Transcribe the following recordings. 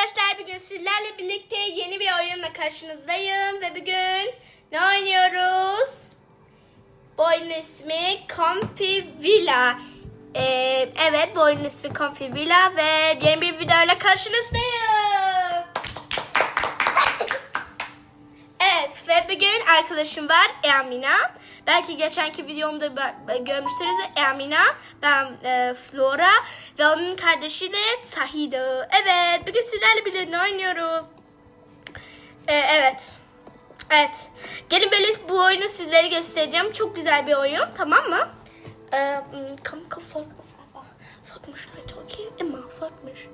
arkadaşlar bugün sizlerle birlikte yeni bir oyunla karşınızdayım ve bugün ne oynuyoruz? Bu oyunun ismi Comfy Villa. Ee, evet bu oyunun ismi Comfy Villa ve yeni bir videoyla karşınızdayım. Evet ve bugün arkadaşım var Emina. Belki geçenki videomda görmüşsünüz Emina, ben e, Flora ve onun kardeşi de Sahide. Evet bugün sizlerle birlikte oynuyoruz. E, evet. Evet. Gelin böyle bu oyunu sizlere göstereceğim. Çok güzel bir oyun tamam mı? E, hmm, okay. Emma farkmış.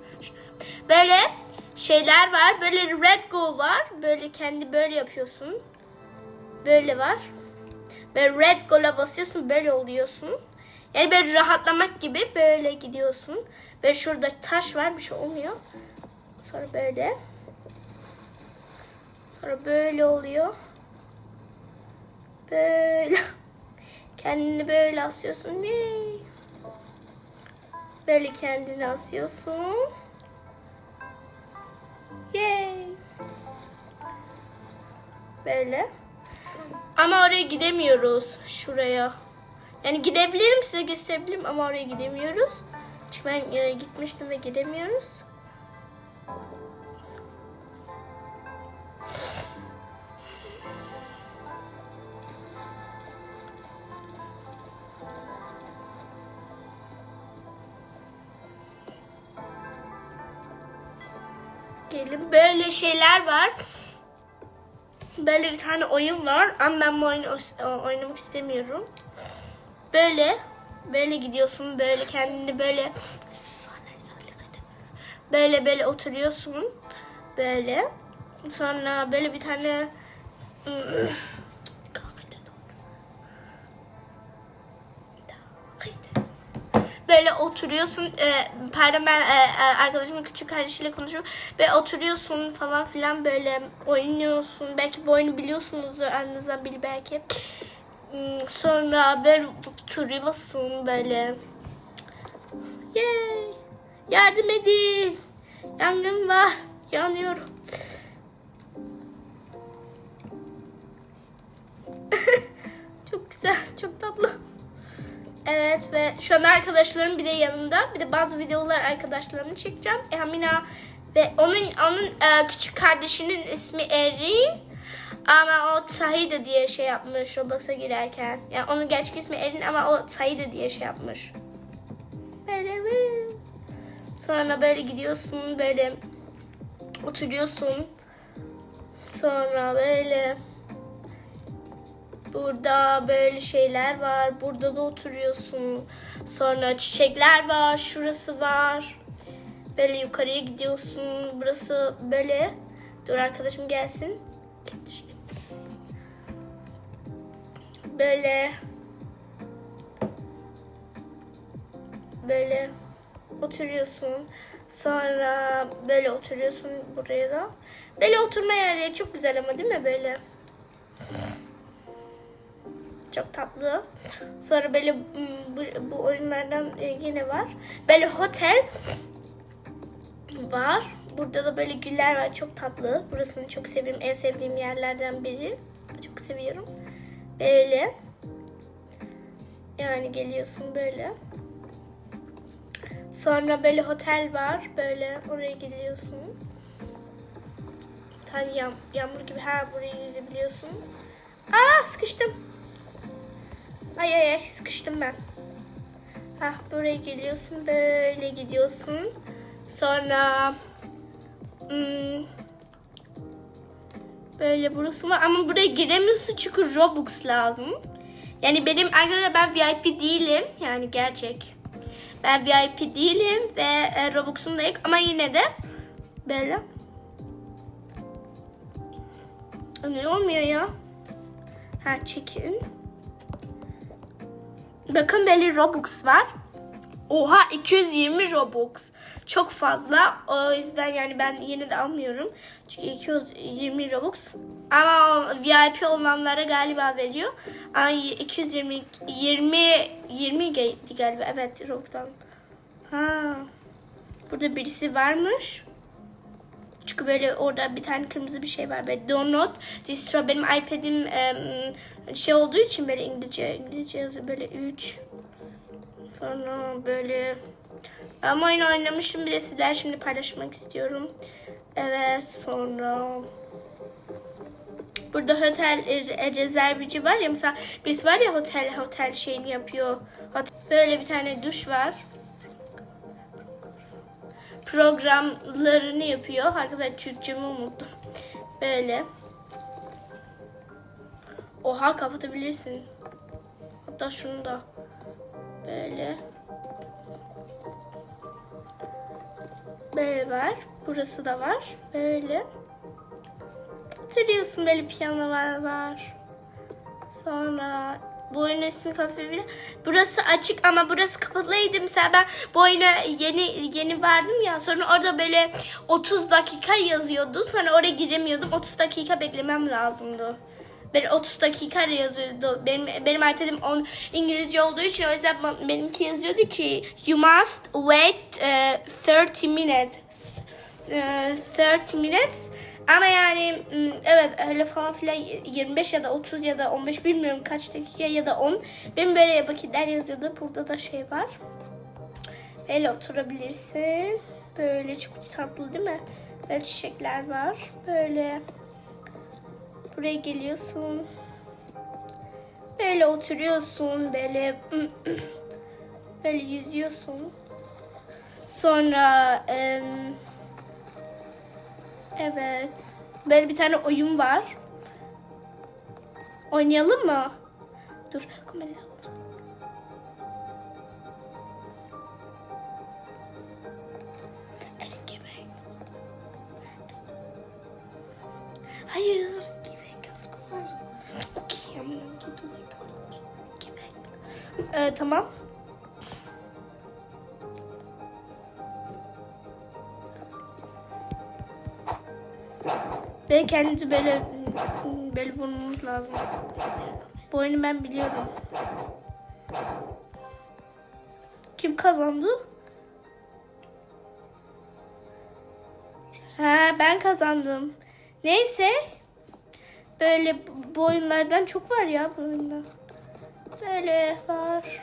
Böyle şeyler var. Böyle red goal var. Böyle kendi böyle yapıyorsun. Böyle var. Ve red goal'a basıyorsun böyle oluyorsun. Yani böyle rahatlamak gibi böyle gidiyorsun. Ve şurada taş var bir şey olmuyor. Sonra böyle. Sonra böyle oluyor. Böyle. Kendini böyle asıyorsun. Böyle kendini asıyorsun. Yay. Böyle. Ama oraya gidemiyoruz. Şuraya. Yani gidebilirim size gösterebilirim ama oraya gidemiyoruz. Çünkü ben e, gitmiştim ve gidemiyoruz. Gelin böyle şeyler var. Böyle bir tane oyun var. Ama ben bu oyunu oynamak istemiyorum. Böyle. Böyle gidiyorsun. Böyle kendini böyle böyle böyle oturuyorsun. Böyle. Sonra böyle bir tane oturuyorsun e, pardon ben e, e, arkadaşımın küçük kardeşiyle konuşuyorum. Ve oturuyorsun falan filan böyle oynuyorsun. Belki bu oyunu biliyorsunuzdur aranızdan biri belki. Hmm, sonra böyle oturuyorsun böyle. Yay! yardım edin! Yangın var yanıyorum. Çok güzel çok tatlı Evet ve şu an arkadaşlarım bir de yanımda. Bir de bazı videolar arkadaşlarımı çekeceğim. Emina ve onun onun e, küçük kardeşinin ismi Erin. Ama o Sahide diye şey yapmış Roblox'a girerken. Yani onun gerçek ismi Erin ama o Sahide diye şey yapmış. Böyle. Sonra böyle gidiyorsun böyle oturuyorsun. Sonra böyle Burada böyle şeyler var. Burada da oturuyorsun. Sonra çiçekler var. Şurası var. Böyle yukarıya gidiyorsun. Burası böyle. Dur arkadaşım gelsin. Böyle. Böyle oturuyorsun. Sonra böyle oturuyorsun buraya da. Böyle oturma yerleri çok güzel ama değil mi böyle? Çok tatlı. Sonra böyle bu, bu oyunlardan e, yine var. Böyle hotel var. Burada da böyle güller var. Çok tatlı. Burasını çok seviyorum. En sevdiğim yerlerden biri. Çok seviyorum. Böyle. Yani geliyorsun böyle. Sonra böyle otel var. Böyle oraya gidiyorsun. Yağ- yağmur gibi her buraya yüzebiliyorsun. Aa sıkıştım. Ay ay ay sıkıştım ben. Hah buraya geliyorsun böyle gidiyorsun. Sonra hmm, böyle burası var ama buraya giremiyorsun çünkü Robux lazım. Yani benim arkadaşlar ben VIP değilim yani gerçek. Ben VIP değilim ve e, Robux'um da yok ama yine de böyle. Ne olmuyor ya? Ha çekin. Bakın böyle Robux var. Oha 220 Robux. Çok fazla. O yüzden yani ben yine de almıyorum. Çünkü 220 Robux. Ama VIP olanlara galiba veriyor. Ama 220 20 20 geldi galiba. Evet Robux'tan. Ha. Burada birisi varmış. Çünkü böyle orada bir tane kırmızı bir şey var. Böyle donut, distro. Benim iPad'im şey olduğu için böyle İngilizce, İngilizce yazıyor. Böyle 3. Sonra böyle ama oyun oynamışım bir sizler şimdi paylaşmak istiyorum. Evet sonra burada otel e, rezervici var ya mesela birisi var ya otel otel şeyini yapıyor. Böyle bir tane duş var. Programlarını yapıyor. Arkadaşlar Türkçemi unuttum. Böyle. Oha kapatabilirsin. Hatta şunu da böyle. Böyle var. Burası da var. Böyle. Hatırlıyorsun böyle piyano var. var. Sonra bu oyunun ismi kafe bile. Burası açık ama burası kapalıydı. Mesela ben bu oyuna yeni yeni vardım ya. Sonra orada böyle 30 dakika yazıyordu. Sonra oraya giremiyordum. 30 dakika beklemem lazımdı. Böyle 30 dakika yazıyordu. Benim benim iPad'im on İngilizce olduğu için o yüzden ben- benimki yazıyordu ki you must wait eh, 30 minutes. Eh, 30 minutes. Ama yani evet öyle falan filan 25 ya da 30 ya da 15 bilmiyorum kaç dakika ya da 10. Benim böyle vakitler yazıyordu. Burada da şey var. Böyle oturabilirsin. Böyle çok tatlı değil mi? Böyle çiçekler var. Böyle buraya geliyorsun. Böyle oturuyorsun. Böyle böyle yüzüyorsun. Sonra em, evet. Böyle bir tane oyun var. Oynayalım mı? Dur. kemer. Hayır. Ee, tamam. Ve kendimizi böyle böyle vurmamız lazım. Bu oyunu ben biliyorum. Kim kazandı? Ha ben kazandım. Neyse. Böyle bu oyunlardan çok var ya bu oyunda. Böyle var.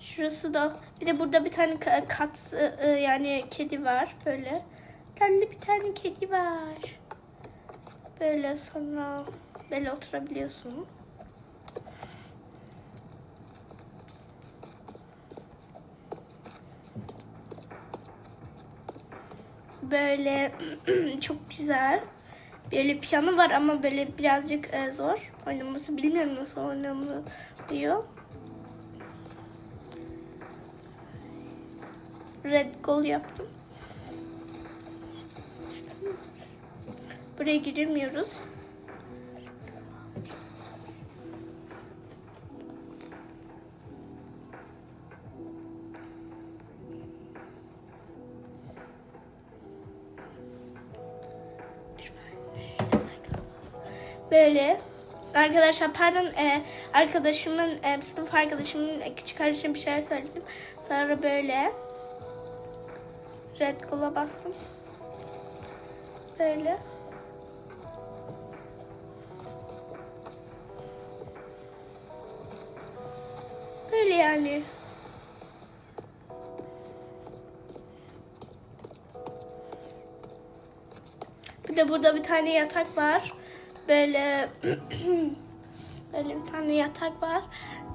Şurası da. Bir de burada bir tane ka- kat yani kedi var böyle. Tane bir tane kedi var. Böyle sonra böyle oturabiliyorsun. Böyle çok güzel. Böyle piyano var ama böyle birazcık e, zor oynaması. Bilmiyorum nasıl oynanılıyor. Red goal yaptım. Buraya giremiyoruz. Böyle arkadaşlar pardon e, arkadaşımın e, sınıf arkadaşımın e, küçük kardeşim bir şey söyledim. Sonra böyle red goal'a bastım. Böyle. Böyle yani. Bir de burada bir tane yatak var. Böyle böyle bir tane yatak var.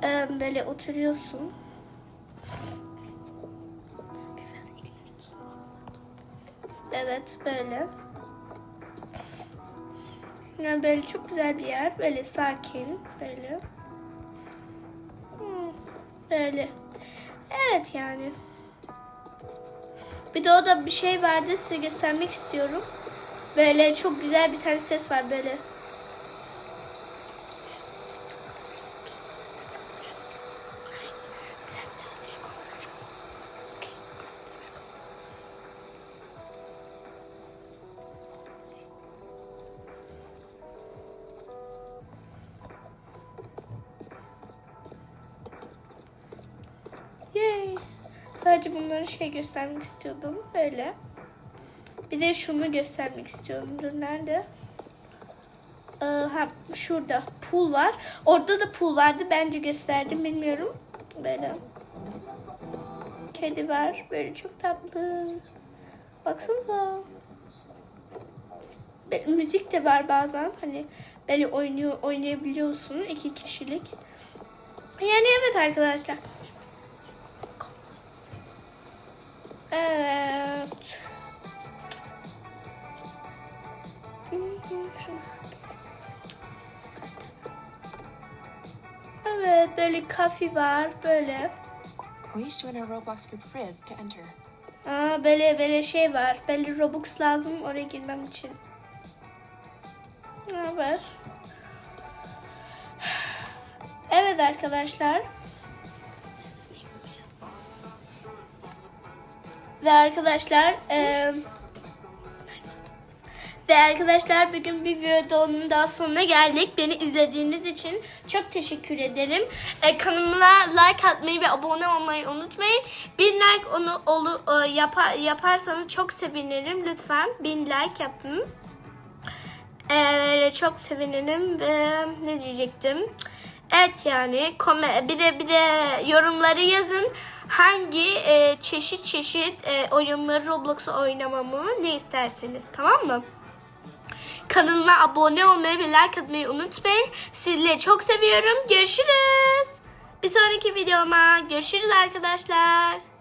Ee, Böyle oturuyorsun. Evet böyle. Yani böyle çok güzel bir yer. Böyle sakin. Böyle. Böyle. Evet yani. Bir de orada bir şey vardı size göstermek istiyorum. Böyle çok güzel bir tane ses var böyle. Sadece bunları şey göstermek istiyordum. Böyle. Bir de şunu göstermek istiyorum. Dur nerede? Ee, ha, şurada pool var. Orada da pool vardı. Bence gösterdim bilmiyorum. Böyle. Kedi var. Böyle çok tatlı. Baksanıza. Be- müzik de var bazen. Hani böyle oynuyor, oynayabiliyorsun. iki kişilik. Yani evet arkadaşlar. Evet. Evet böyle kafe var böyle. Please join our Roblox group Frizz to enter. Aa, böyle böyle şey var. Böyle Robux lazım oraya girmem için. Ne var? Evet arkadaşlar. Ve arkadaşlar eee ve arkadaşlar bugün bir videonun daha sonuna geldik. Beni izlediğiniz için çok teşekkür ederim. E, kanalıma like atmayı ve abone olmayı unutmayın. Bin like onu olu, e, yapar, yaparsanız çok sevinirim. Lütfen bin like yapın. E, çok sevinirim ve ne diyecektim? Evet yani bir de bir de yorumları yazın. Hangi e, çeşit çeşit e, oyunları Roblox'u oynamamı ne isterseniz tamam mı? Kanalıma abone olmayı ve like atmayı unutmayın. Sizleri çok seviyorum. Görüşürüz. Bir sonraki videoma görüşürüz arkadaşlar.